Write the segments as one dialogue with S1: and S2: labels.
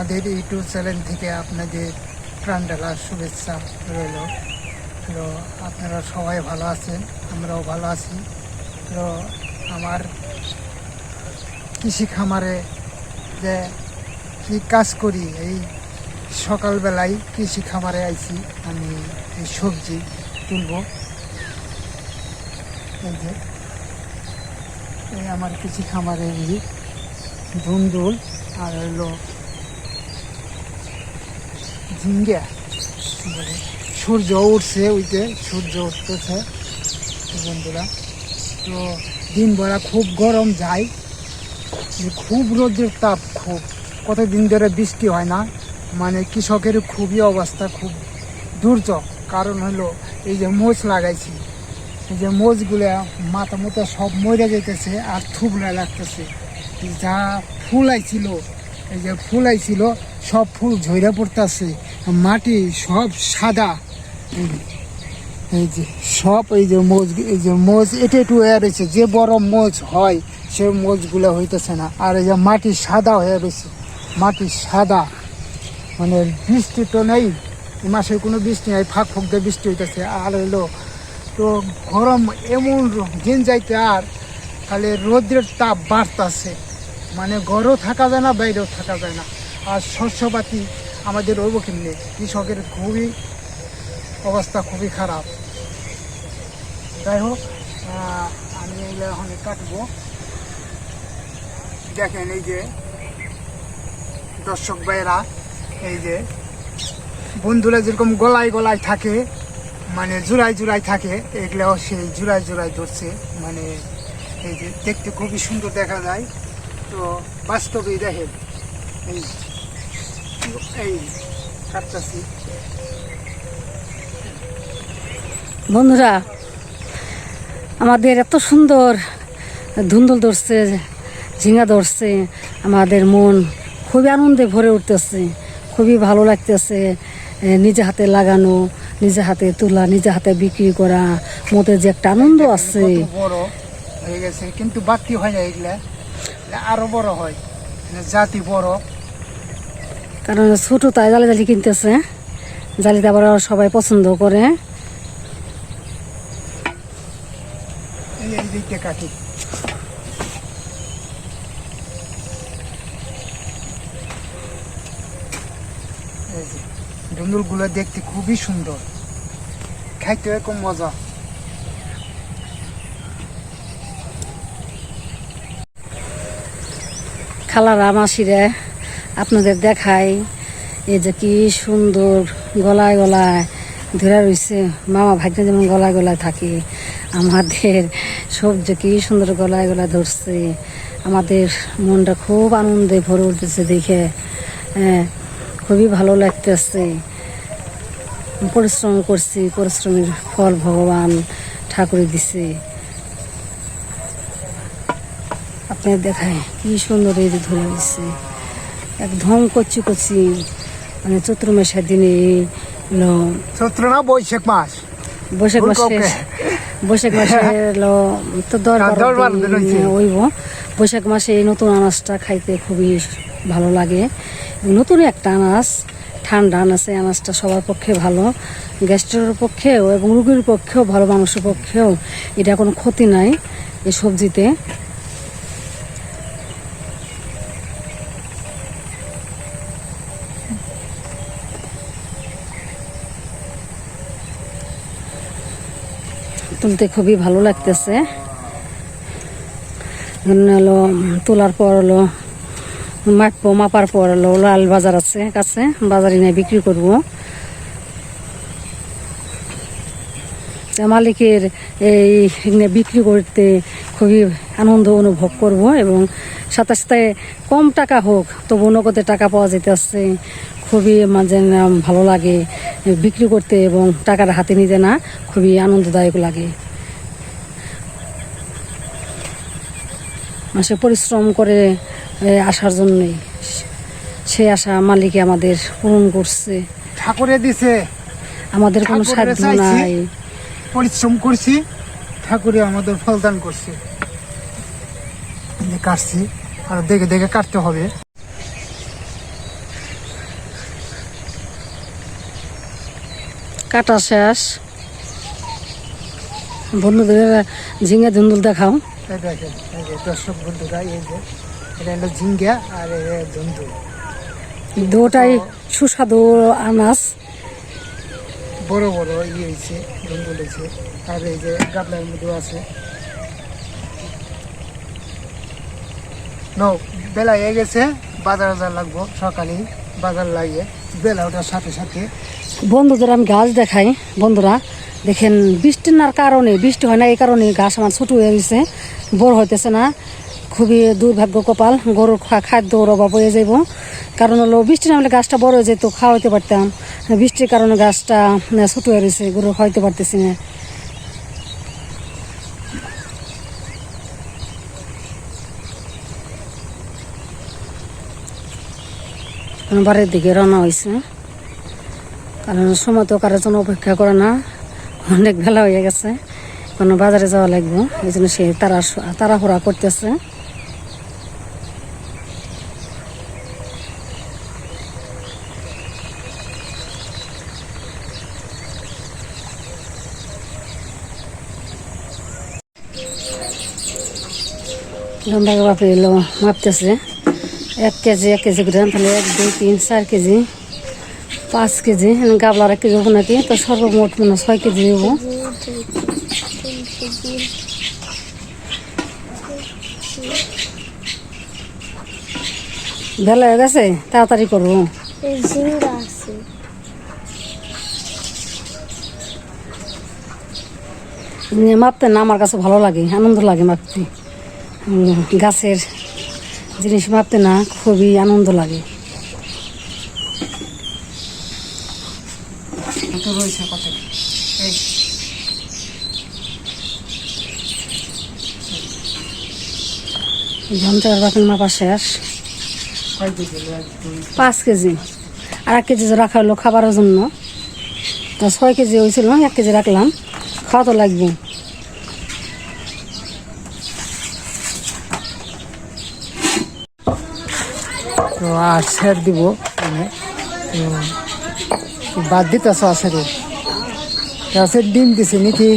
S1: আমাদের YouTube channel থেকে আপনাদের প্রাণ ঢালা শুভেচ্ছা রইল। তো আপনারা সবাই ভালো আছেন, আমরাও ভালো আছি। তো আমার কৃষি খামারে যে কি কাজ করি, এই সকালবেলায় কৃষি খামারে আইছি, আমি এই সবজি তুলব। এই যে, এই আমার কৃষি খামারের ই ধুন্দুল, আর হলো ঝিঙ্গা সূর্য উঠছে ওইতে, সূর্য উঠতেছে। বন্ধুরা, তো দিন বেলা খুব গরম যায়। খুব রোদের তাপ, খুব। কতদিন ধরে বৃষ্টি হয় না? মানে কৃষকের খুবই অবস্থা, খুব দুর্যোগ। কারণ হলো, এই যে মোচ লাগাইছি, এই যে মোচগুলা মাথা মতো সব মরে যেতেছে আর থুবলা লাগতেছে। যা ফুল আইছিল, এই যে ফুল আইছিল, সব ফুল ঝইরা পড়তেছে। মাটি সব সাদা। এই- যে সব এই যে মোজ এই যে মোজ এটা একটু হয়ে রয়েছে। যে বড় মোজ হয়, সে মোজগুলো হইতেছে না। আর এই যে মাটি সাদা হয়ে রয়েছে, মাটি সাদা। মানে বৃষ্টি তো নেই মাসে কোনো বৃষ্টি নেই, ফাঁক ফুক দিয়ে বৃষ্টি হইতেছে। আর হলো তো গরম এমন দিন যাইতে আর, তাহলে রোদ্রের তাপ বাড়তাছে। মানে ঘরেও থাকা যায় না, বাইরেও থাকা যায় না। আর শস্যপাতি আমাদের রইব কিনলে কৃষকের খুবই অবস্থা খুবই খারাপ। যাই হোক আমি এগুলো এখন কাটবো। দেখেন এই যে দর্শক ভাইয়েরা, এই যে বন্ধুরা যেরকম গলায় গলায় থাকে মানে জোড়ায় জোড়ায় থাকে, এগুলাও সেই জোড়ায় জোড়ায় ধরছে। মানে এই যে দেখতে খুবই সুন্দর দেখা যায়। তো বাস্তবেই দেখেন, এই এই কাটতাছি।
S2: বন্ধুরা আমাদের এত সুন্দর ধুন্দুল ধরছে ঝিঙা ধরছে আমাদের মন খুবই আনন্দে ভরে উঠতেছে খুবই ভালো লাগতেছে নিজে হাতে লাগানো নিজে হাতে তোলা নিজে হাতে বিক্রি করা মধ্যে যে একটা আনন্দ আছে।
S1: হয়ে গেছে কিন্তু বাতি হয় না এগুলা। আরও বড় হয়। জাতি বড়।
S2: কারণ ছোট তাই জালি জালি কিনতেছে। জালিতে আবার সবাই পছন্দ করে।
S1: ডুমুরগুলো দেখতে খুবই সুন্দর। খাইতে এরকম মজা।
S2: খালারা মাসিরে আপনাদের দেখাই। এই যে কি সুন্দর গলায় গলায় ধরে রয়েছে মামা ভাগ্নে যেমন গলায় গলায় থাকে। আমাদের সব যে কি সুন্দর গলায় গলায় ধরছে। আমাদের মনটা খুব আনন্দে ভরে উঠতেছে দেখে। হ্যাঁ খুবই ভালো লাগতেছে। পরিশ্রম করছি, পরিশ্রমের ফল ভগবান ঠাকুরে দিছে। আপনার দেখায় কি সুন্দর এই যে ধরে রয়েছে একদম কচি কচি মানে চৈত্র মাসের দিনে
S1: চৈত্র না বৈশাখ মাস।
S2: বৈশাখ মাসে বৈশাখ মাসে লো তো দর
S1: হ্যাঁ। দিন
S2: হইব বৈশাখ মাসে এই নতুন আনাজটা খাইতে খুবই ভালো লাগে। নতুন একটা আনাজ ঠান্ডা আনাজ এই আনাজটা সবার পক্ষে ভালো। গ্যাস্ট্রের পক্ষেও এবং রুগীর পক্ষেও ভালো মানুষের পক্ষেও এটা কোনো ক্ষতি নাই এই সবজিতে। তুলতে খুবই ভালো লাগতেছে। হলো তোলার পর হলো মাপবো মাপার পর হলো লাল বাজার আছে, কাছে, বাজারে নিয়ে বিক্রি করব। মালিকের এই বিক্রি করতে খুবই আনন্দ অনুভব করব এবং সাথে সাথে কম টাকা হোক তবু নগদে টাকা পাওয়া যেতেছে খুবই মাঝে ভালো লাগে বিক্রি করতে এবং টাকাটা হাতে নিতে না খুবই আনন্দদায়ক লাগে। মাসে পরিশ্রম করে আসার জন্যই সেই আশা মালিকে আমাদের পূরণ করছে।
S1: ঠাকুরে দিছে।
S2: আমাদের কোনো সাধ্য নাই।
S1: পরিশ্রম করছি ঠাকুরে আমাদের ফলদান করছে। কাটছি আর দেখে দেখে কাটতে হবে।
S2: কাটা শেষ। বন্ধুদের ঝিঙে ধুন্দুল দেখাও।
S1: দেখেন দর্শক বন্ধুরা এই যে এটা হলো ঝিঙ্গা আর ধুন্দুল।
S2: দুটাই সুস্বাদু আনাজ
S1: বড় বড় ইয়ে হয়েছে ধুন্দুল হয়েছে। আর এই যে গাবলার মধ্যেও আছে। নো বেলা হয়ে গেছে বাজার বাজার লাগবো সকালে বাজার লাগিয়ে বেলা ওঠার সাথে সাথে
S2: বন্ধুদের আমি গাছ দেখাই, বন্ধুরা, দেখেন, বৃষ্টি নার কারণে, বৃষ্টি হয় না, এই কারণে গাছ আমার ছোটো হয়ে গেছে, বড় হইতেছে না। খুবই দুর্ভাগ্য কপাল, গরুর খাদ্যর অভাব হয়ে যাব কারণ হলো, বৃষ্টি না হলে গাছটা বড় হয়ে যেত, খাওয়াইতে পারতাম। বৃষ্টির কারণে গাছটা ছোটো ছোট হয়ে গেছে, গরু খাওয়াইতে পারতেছি না। বাড়ির দিকে রওনা হয়েছে কারণ সময় তো কারোর জন্য অপেক্ষা করে না। অনেক বেলা হয়ে গেছে। কোনো বাজারে যাওয়া লাগবে। এই জন্য সে তারা তাড়াহুড়া করতেছে। গন্ডাকে বাপে মাপতেছে। এক কেজি এক কেজি করে, তাহলে এক, দুই, তিন, চার কেজি। পাঁচ কেজি গাবলার এক কেজি হব নাকি তো সর্বমোট মনে ছয় কেজি হব বেলা হয়ে গেছে তাড়াতাড়ি করব। মাপতে না আমার কাছে ভালো লাগে আনন্দ লাগে মাপতে। গাছের জিনিস মাপতে না খুবই আনন্দ লাগে।
S1: কত রয়েছে কত এই।
S2: মাপা শেষ। পাঁচ কেজি। আর এক কেজি রাখা হলো খাবারের জন্য। তা ছয় কেজি হয়েছিল এক কেজি রাখলাম। খাওয়া তো লাগবে।
S1: তো আর দিব। মানে বাদ দিতেছ আছে রে আছে ডিম দিছে নাকি?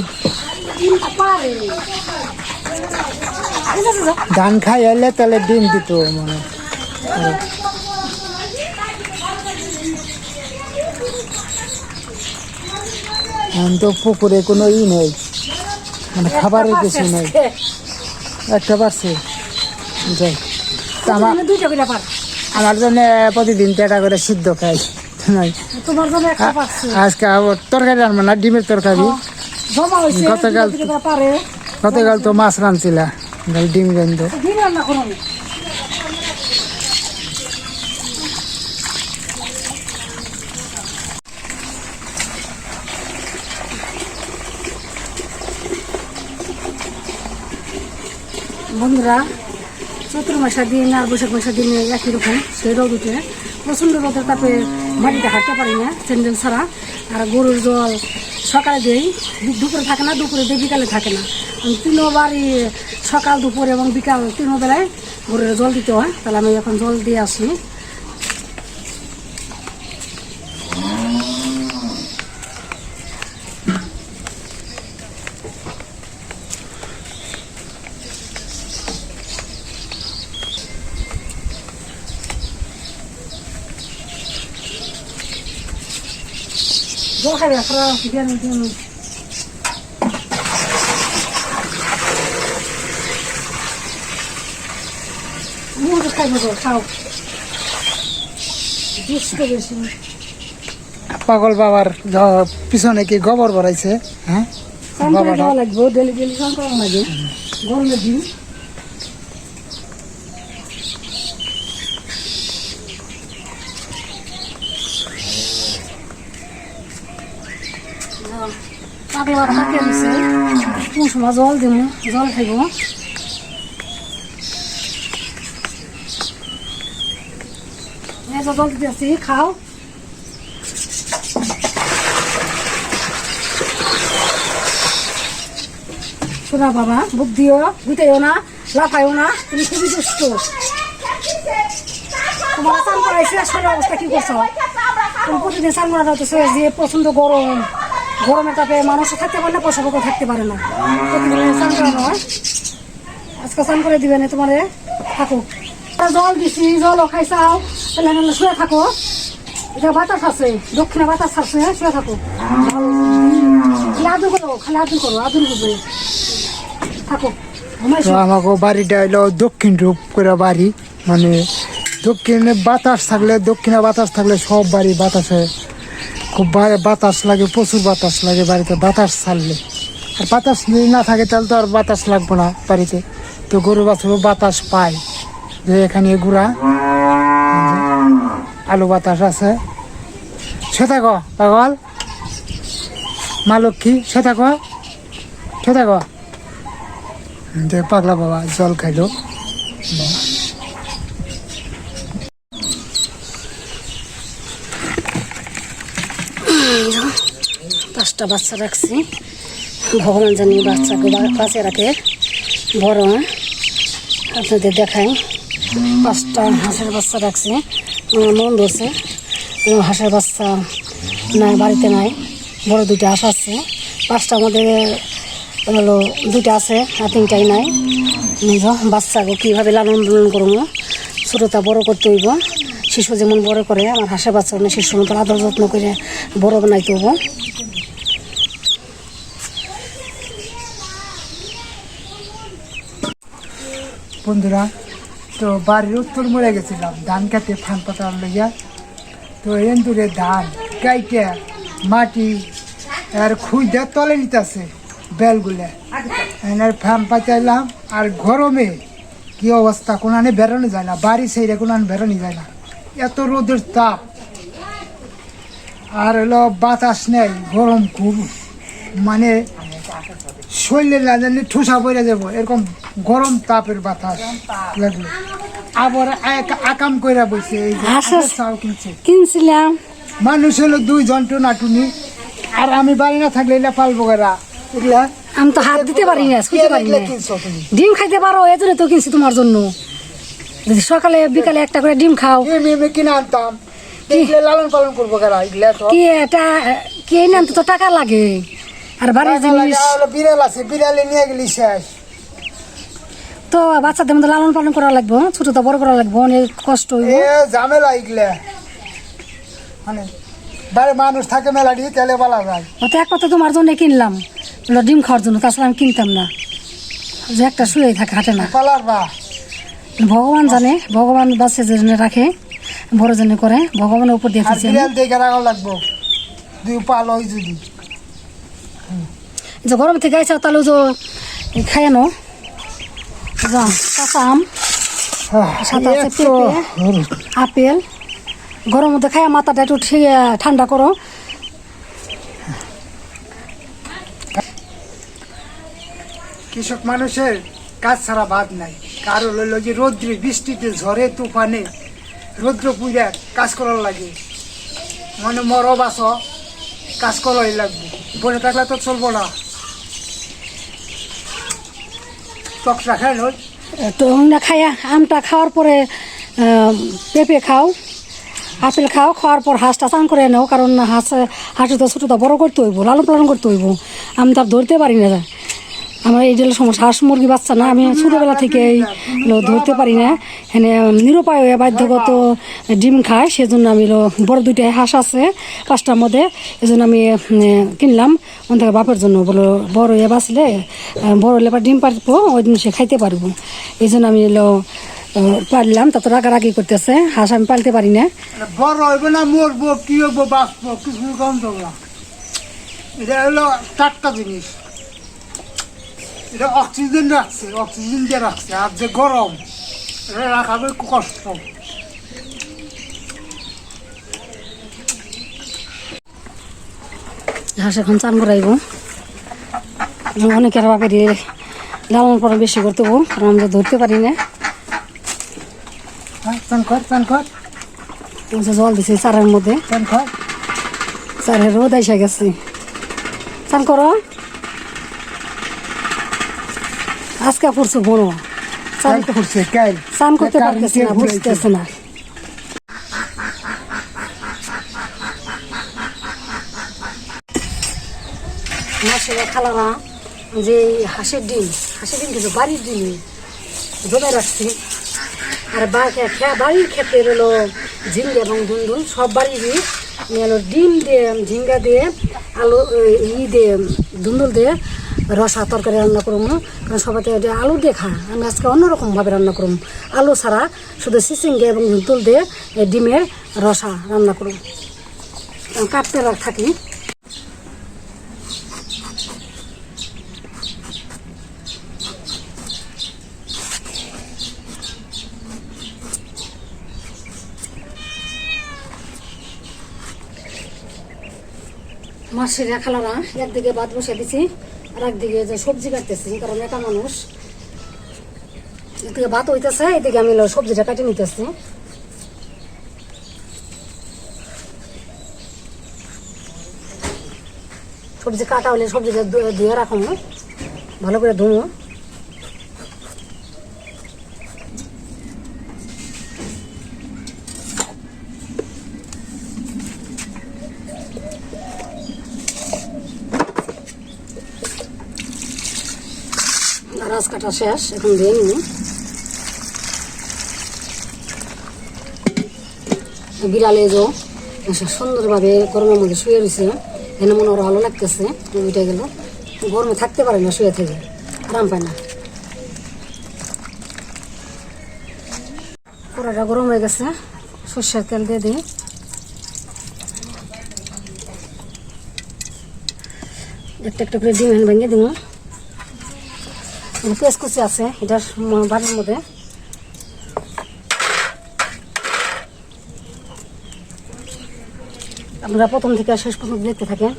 S1: ধান খাই এলে তাহলে ডিম দিত মানে এখন তো পুকুরে কোনো ই নেই। মানে খাবারের কিছু নেই। একটা পারছে যাই। আমার আমার জন্য প্রতিদিন তেটা করে সিদ্ধ খাই। নাই। আজকে আবার তরকারি রান্না না ডিমের তরকারি। গতকাল গতকাল তো মাছ রাঁধছিলা ডিম গন্ধ
S2: বন্ধুরা চৈত্র মাসের দিন আর বৈশাখ মাসের দিনে একই রকম সেই রোদ উঠে। প্রচণ্ড রোদের তাপে মাটিতে হাঁটতে পারি না স্যান্ডেল ছাড়া। আর গরুর জল সকালে দেই দুপুরে থাকে না, দুপুরে দেই, বিকালে থাকে না। তিনবারই সকাল, দুপুর এবং বিকাল, তিনবেলায় গরুর জল দিতে হয়। তাহলে আমি এখন জল দিয়ে আসি। তো খাও। দুষ্ট বেশি
S1: পাগল বাবার পিছনে কি গোবর ভরাইছে হ্যাঁ?
S2: যাওয়া লাগবে ডেলি ডেলি স্নান করা লাগে। গরমের দিন। পাগলা থাকে কোন সময় জল দিব জল খাইব? এই যে জল খাও। শোনা বাবা, বুদ্ধিও গুটাইও না, লাফাইও না, তুমি খুবই দুষ্ট। তোমার স্নান করাইছে শরীর অবস্থা কি করছ? প্রতিদিন স্নান করা যে প্রচণ্ড গরম। গরমের তাপে মানুষ থাকতে পারে না পশু থাকতে পারে না। আজকে স্নান করে দিবেন তোমারে। থাকো। জল দিছি, জলও খাইছাও। তাহলে শুয়ে থাকো। এটা বাতাস আছে, দক্ষিণে বাতাস আছে, শুয়ে থাকো। আদর করো, খালি আদর করো, আদর করবে। থাকো।
S1: আমাকে বাড়িটা হলো দক্ষিণ রূপ করে বাড়ি। মানে দক্ষিণে বাতাস থাকলে, দক্ষিণে বাতাস থাকলে সব বাড়ি বাতাসে খুব বাতাস লাগে, প্রচুর বাতাস লাগে বাড়িতে, বাতাস ছাড়লে। আর বাতাস যদি না থাকে তাহলে তো আর বাতাস লাগবে না বাড়িতে। তো গরু বাছুরও বাতাস পায়। যে এখানে গুড়া, আলু বাতাস আছে। সে থাকো, পাগল। মা লক্ষ্মী, সে থাকো। সে থাকো। যে পাগলা বাবা, জল খাইলো।
S2: পাঁচটা বাচ্চা রাখছি। ভগবান জানি বাচ্চাকে বাঁচিয়ে রাখে। বড় আপনাদের দেখাই, পাঁচটা হাঁসের বাচ্চা রাখছি। মন ধরছে হাঁসের বাচ্চা নাই, বাড়িতে নাই। বড় দুইটা হাঁস আছে। পাঁচটা আমাদের, হলো, দুইটা আছে, আর তিনটাই নাই। বাচ্চাকে কীভাবে লালন পালন করব? ছোটোটা বড় করতে হইব। শিশু যেমন বড় করে, আমার হাঁসের বাচ্চা শিশুর মতো আদর যত্ন করে বড় বানাইতে হব
S1: বন্ধুরা, তো বাড়ির উত্তর মরে গেছিলাম, ধান কাটে ফান পাতা লইয়া। তো এন্দুরে ধান কাইটে মাটি, আর খুঁজে তলে নিতেছে বেলগুলো। এনার ফ্যান পাতাইলাম, আর গরমে কি অবস্থা, কোনানে বেরোনো যায় না, বাড়ি সেইরে কোনানে বেরোনো যায় না। এত রোদের তাপ। আর হলো বাতাস নেই, গরম খুব। মানে শরীরে না জানি ঠুসা পড়ে যাব, এরকম গরম তাপের বাতাস লাগল আবার এক- আকাম কইরা বসে এই যে
S2: হাঁস-
S1: কিনছে।
S2: কিনছিলাম।
S1: মানুষ হলো দুই জন্টু নাটুনি আর আমি বাড়ি না থাকলে এগুলা পালবো গেরা। এগুলা
S2: আমি তো হাত দিতে পারি না ছুঁতে পারি না।
S1: কিনছো তুমি?
S2: ডিম খাইতে পারো এই জন্য তো কিনছি তোমার জন্য। যদি সকালে বিকালে একটা করে ডিম খাও।
S1: কিনে আনতাম। লালন পালন করব গেরা এগুলা তো।
S2: কি এটা কি না তো টাকা লাগে। আর বাড়ির জিনিস
S1: বিড়াল আছে বিড়ালে নিয়ে গেলি শেষ।
S2: তো বাচ্চাদের মধ্যে লালন পালন করা লাগবো ছোট তো বড় করা লাগবো অনেক কষ্ট হইব।
S1: এ ঝামেলা এগুলা। মানে বাড়ি মানুষ থাকে মেলা দিয়ে তেলে বলা যায়।
S2: অত এক কথা তোমার জন্য কিনলাম। ডিম খাওয়ার জন্য তাছাড়া আমি কিনতাম না। যে একটা শুয়ে থাকে হাটে না।
S1: পালার বা।
S2: ভগবান জানে ভগবান বাচ্চা জন্য রাখে বড় জন্য করে ভগবানের উপর
S1: দেখে রাখা লাগবো। দুই পাল হয় যদি।
S2: যে গরম থেকে আইসা তাহলে যে খায়ানো যা কাঁচা আম সাথে আছে পেঁপে আপেল। গরম মধ্যে খায়া মাথাটা একটু ঠিক ঠান্ডা করো।
S1: কৃষক মানুষের কাজ ছাড়া বাদ নাই। কারও লইল যে রৌদ্রে বৃষ্টিতে ঝড়ে তুফানে রৌদ্র পূজা কাজ করার লাগে। মানে মর বাস কাজ করাই লাগবে। বসে থাকলে তো চলবো না। চকটা খাই
S2: তো আমটা খাওয়ার পরে পেঁপে খাও, আপেল খাও, খাওয়ার পর হাঁসটা চান করে নাও, কারণ হাঁস হাঁসে তো ছোটোটা বড় করতে হইব, লালন পালন করতে হইব। আমি তো আর ধরতে পারি না। আমার এই যে সমস্যা হাঁস মুরগি বাচ্চা না, আমি ছোটোবেলা থেকেই হলো ধরতে পারি না। এখানে নিরুপায় হয়ে বাধ্যগত ডিম খায়, সেজন্য আমি বড় দুইটা হাঁস আছে, পাঁচটার মধ্যে। এই জন্য আমি কিনলাম। ওখান থেকে বাপের জন্য বলো, বড় হয়ে বাঁচলে বড় হলে ডিম পারব, ওই দিন সে খাইতে পারব। এই জন্য আমি এলো পারলাম তত রাগারাগি করতেছে, হাঁস আমি পালতে পারি না।
S1: বড় হইব না, মরবো, কি হইব, বাঁচবো, কিছু দেবো না। এটা হলো টাটকা জিনিস। এটা অক্সিজেন রাখছে অক্সিজেন দিয়ে রাখছে আর যে গরম এটা রাখাবে খুব কষ্ট।
S2: হাঁস এখন চান করাইব। অনেকের বাপের লালন পালন বেশি করতে কারণ আমরা ধরতে পারি না।
S1: হ্যাঁ চান কর চান কর।
S2: জল দিছে চারের মধ্যে।
S1: চান কর।
S2: চারের রোদ এসে গেছে। চান করো। আজকে পড়ছো বড়। চান
S1: চান করছে কাল।
S2: চান করতে পারতেছে না বুঝতেছে না। মাসের খালারা যে হাঁসের ডিম হাঁসের ডিম কিন্তু বাড়ির ডিম জমে রাখছি। আর বাড়ির ক্ষেত্রে হলো ঝিঙ্গা এবং দুন্দুল সব বাড়িরই হলো ডিম দিয়ে ঝিঙ্গা দিয়ে আলু ই দিয়ে দুন্দুল দিয়ে রসা তরকারি রান্না করুম কারণ সবাই তো আলু দিয়ে খা আমি আজকে অন্যরকমভাবে রান্না করুম। আলু ছাড়া শুধু সিসিঙ্গা এবং দুন্দুল দিয়ে ডিমের রসা রান্না করব কাটতে থাকি। মাসের খালারা একদিকে ভাত বসে দিছি। আর একদিকে যে সবজি কাটতেছি কারণ একা মানুষ। এদিকে ভাত হইতেছে, এদিকে আমি সবজিটা কাটে নিতেছি। সবজি কাটা হলে সবজিটা ধুয়ে রাখুন, ভালো করে ধুবো রাস কাটা শেষ, এখন দিয়ে নিব বিড়ালে যে সুন্দরভাবে গরমের মধ্যে শুয়ে রয়েছে এখানে মনে ভালো লাগতেছে ওইটা গেল। গরমে থাকতে পারে না শুয়ে থেকে, আরাম পায় না। কড়াটা গরম হয়ে গেছে, সর্ষের তেল দিয়ে দিই। একটা একটা করে ডিম ভেঙে দিব। পেঁয়াজ কুচি আছে এটার বাড়ির মধ্যে। আপনারা প্রথম থেকে শেষ পর্যন্ত দেখতে থাকেন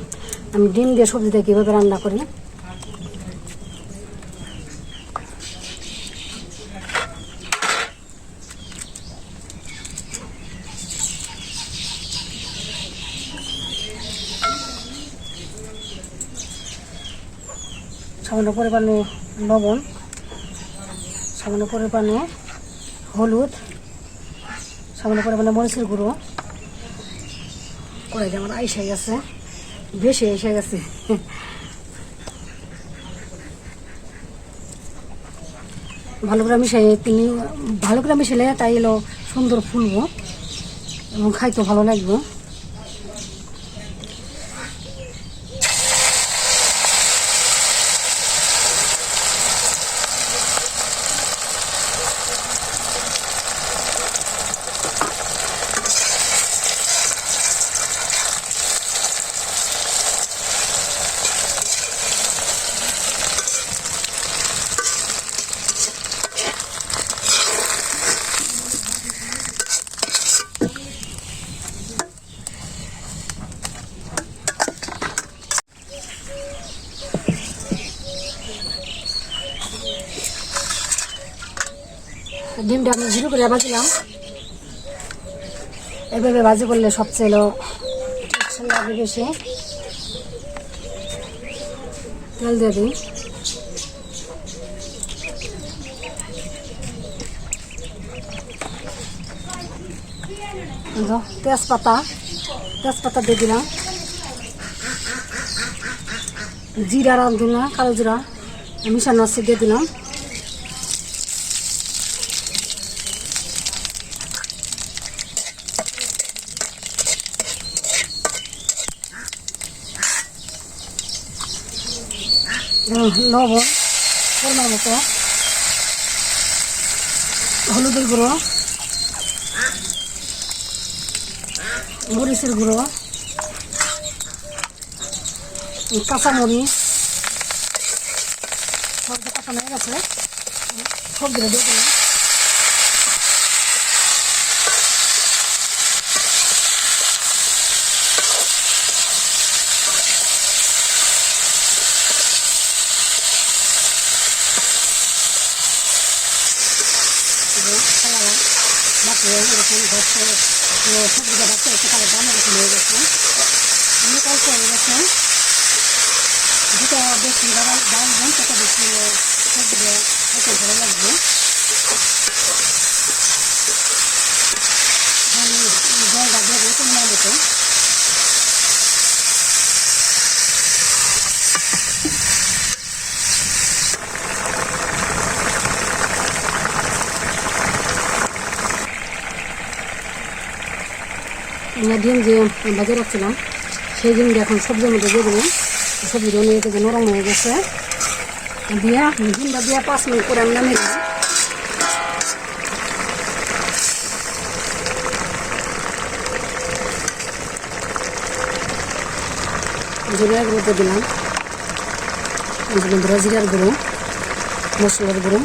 S2: আমি ডিম দিয়ে সবজিটা কীভাবে রান্না করি। সামান্য পরিমাণে লবণ, সামান্য পরিমাণে হলুদ, সামান্য পরিমাণে মরিচের গুঁড়ো। করে আমার আইসে গেছে, বেশি এসে গেছে। ভালো করে মিশাই তিনি ভালো করে মিশালে তাই এলো সুন্দর ফুলবো এবং খাইতে ভালো লাগবে ডিমটা আমি জিরো করে ভাজলাম এভাবে ভাজি করলে সবচেয়ে হলো টেস্ট লাগে বেশি। তেল দিয়ে দিই। তেজপাতা। তেজপাতা দিয়ে দিলাম। জিরা রাম দিলাম কালো জিরা। মিশানো আছে, দিয়ে দিলাম। লবণ পরিমাণ মতো হলুদের গুঁড়ো। মরিচের গুঁড়ো। কাঁচামরিচ। সব কাঁচা হয়ে গেছে সবজিটা দিয়ে দিলাম। এরকম ধরছে সবজিটা ধরছে একটু তাহলে দাম এরকম হয়ে গেছে অন্য কালকে হয়ে গেছে যেটা বেশি দাম দেন তত বেশি সবজিটা খেতে ভালো লাগবে জলটা দেবো পরিমাণ মতো ডিম যে বাজে রাখছিলাম, সেই ডিমটা এখন সবজির মধ্যে দিয়ে দেবো সবজিটা নিয়ে থেকে নরম হয়ে গেছে। দিয়া ডিমটা দিয়া পাঁচ মিনিট করে আমি নামিয়ে দেবো জিরার গুঁড়োতে দিলাম। বন্ধুরা জিরার গুঁড়ো, মশলার গুঁড়ো।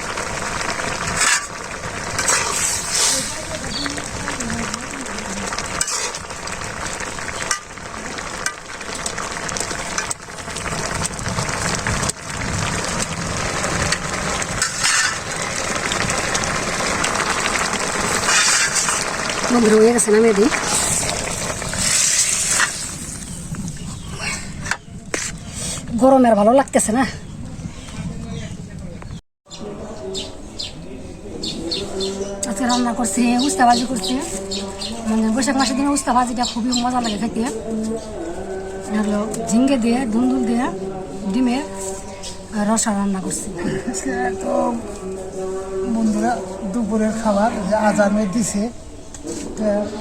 S2: গেছে নামিয়ে দিই গরমের ভালো লাগতেছে না। আজকে রান্না করছি, উস্তা ভাজি করছি। মানে বৈশাখ মাসের দিনে উস্তা ভাজিটা খুবই মজা লাগে খেতে। হলো ঝিঙ্গে দিয়ে দুন্দুল দিয়ে ডিমের রসা রান্না করছি।
S1: তো বন্ধুরা দুপুরের খাবার যে আজানে দিছে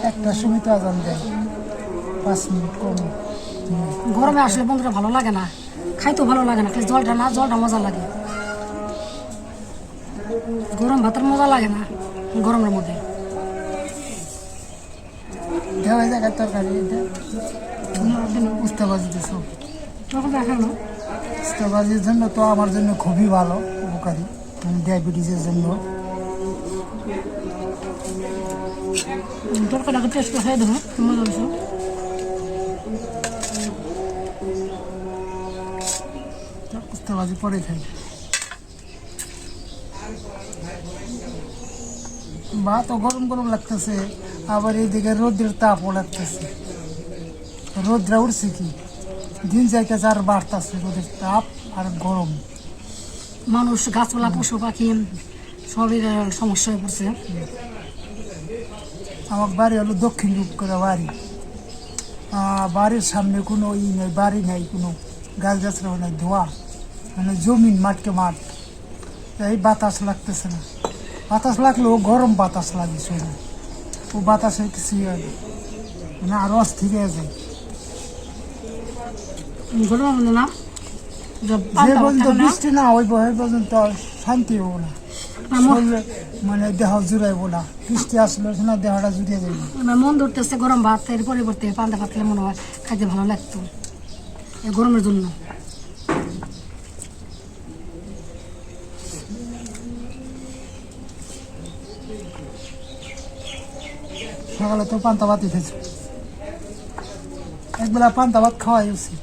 S1: একটা সময় তো আজান দেয়। পাঁচ মিনিট কম।
S2: গরমে আসলে বন্ধুরা ভালো লাগে না। খাইতেও ভালো লাগে না খালি জলটা না জলটা মজা লাগে। গরম ভাতের মজা লাগে না গরমের মধ্যে।
S1: দেওয়া জায়গায় তরকারি এটা? উস্তাবাজি দিছ
S2: তখন দেখা না
S1: উস্তাবাজির জন্য তো আমার জন্য খুবই ভালো উপকারী। ডায়াবেটিসের জন্য।
S2: তরকারিটাকে টেস্ট করে দেবো মজা হয়েছে
S1: উস্তাবাজি পরে খাই ভাত গরম গরম লাগতেছে আবার এইদিকে রোদ্রের তাপও লাগতেছে রোদ্রা উঠছে কি দিন যাইতেছে আর বাড়তেছে রোদের তাপ আর গরম
S2: মানুষ গাছপালা পশু পাখি সবের সমস্যা হয়ে পড়ছে
S1: আমার বাড়ি হলো দক্ষিণ রূপ করে বাড়ি। বাড়ির সামনে কোনো ই নেই বাড়ি নেই কোনো গাছ গাছরা নেই ধোয়া মানে জমিন মাঠকে মাঠ। এই বাতাস লাগতেছে না। বাতাস লাগলেও গরম বাতাস লাগে শরীরে ও বাতাসে না মানে আরও অস্থির হয়ে যায়।
S2: না। যে
S1: পর্যন্ত বৃষ্টি না ওই পর্যন্ত শান্তি হব না। শরীরে মানে দেহ জুড়াইবো না বৃষ্টি আসলে না দেহটা জুড়িয়ে যাবে।
S2: আমার মন ধরতেছে গরম ভাত এর পরিবর্তে পান্তা ভাত খেলে মনে হয় খাইতে ভালো লাগতো। এই গরমের জন্য।
S1: সকালে তো পান্তা ভাতই খেয়েছি। একবেলা পান্তা ভাত খাওয়াই উচিত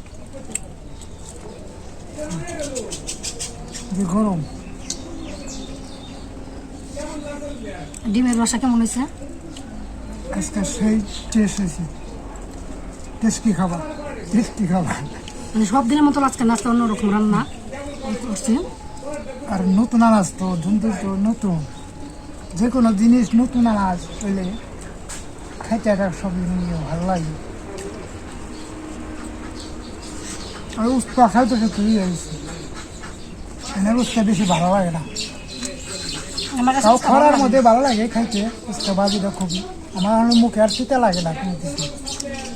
S1: যে গরম।
S2: ডিমের রসা কেমন হয়েছে?
S1: আজকে সেই টেস্ট হয়েছে। টেস্টি খাবার টেস্টি খাবার।
S2: মানে সব দিনের মতো আজকে নাস্তা অন্যরকম রান্না করছি।
S1: আর নতুন আনাজ তো ধুন্দুর তো নতুন। যে কোনো জিনিস নতুন আনাজ হইলে খাইতে একটা সব নিয়ে ভালো লাগে। আর উস্তা খাইতে খেতে ইয়ে হয়েছে এনে উস্তা বেশি ভালো লাগে না। তাও
S2: উস্তা
S1: খরার। মধ্যে ভালো লাগে খাইতে। উস্তা বাজিটা খুবই আমার মুখে আর তিতা লাগে না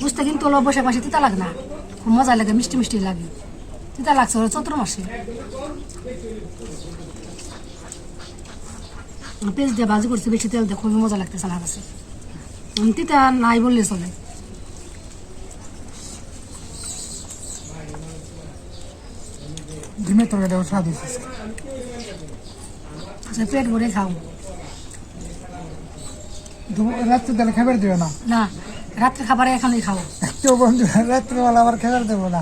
S2: বুঝতে কিন্তু হলো বসে বসে তিতা লাগে না। খুব মজা লাগে মিষ্টি মিষ্টি লাগে। তিতা লাগছে ওরা চৈত্র মাসে। পেঁয়াজ দিয়ে ভাজি করছি বেশি তেল দিয়ে খুবই মজা লাগতেছে আমার কাছে। তিতা নাই বললে চলে।
S1: ডিমের তরকারিটাও স্বাদ হয়েছে
S2: আচ্ছা পেট ভরে খাও
S1: রাত্রে তাহলে খাবার দেবে না?
S2: না রাত্রে খাবারে এখানেই খাও।
S1: কেউ বন্ধু রাত্রেবেলা আবার খাবার দেবো না।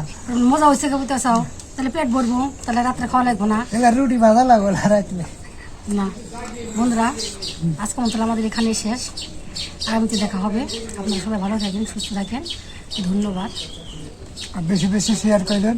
S2: মজা হয়েছে কেবতে চাও তাহলে পেট ভরবো তাহলে রাত্রে খাওয়া লাগবো না।
S1: এবার রুটি ভাজা লাগবে না রাত্রে?
S2: না। বন্ধুরা আজকে মতো আমাদের এখানেই শেষ। আগামীতে দেখা হবে। আপনারা সবাই ভালো থাকেন সুস্থ থাকেন। ধন্যবাদ।
S1: আর বেশি বেশি শেয়ার করবেন।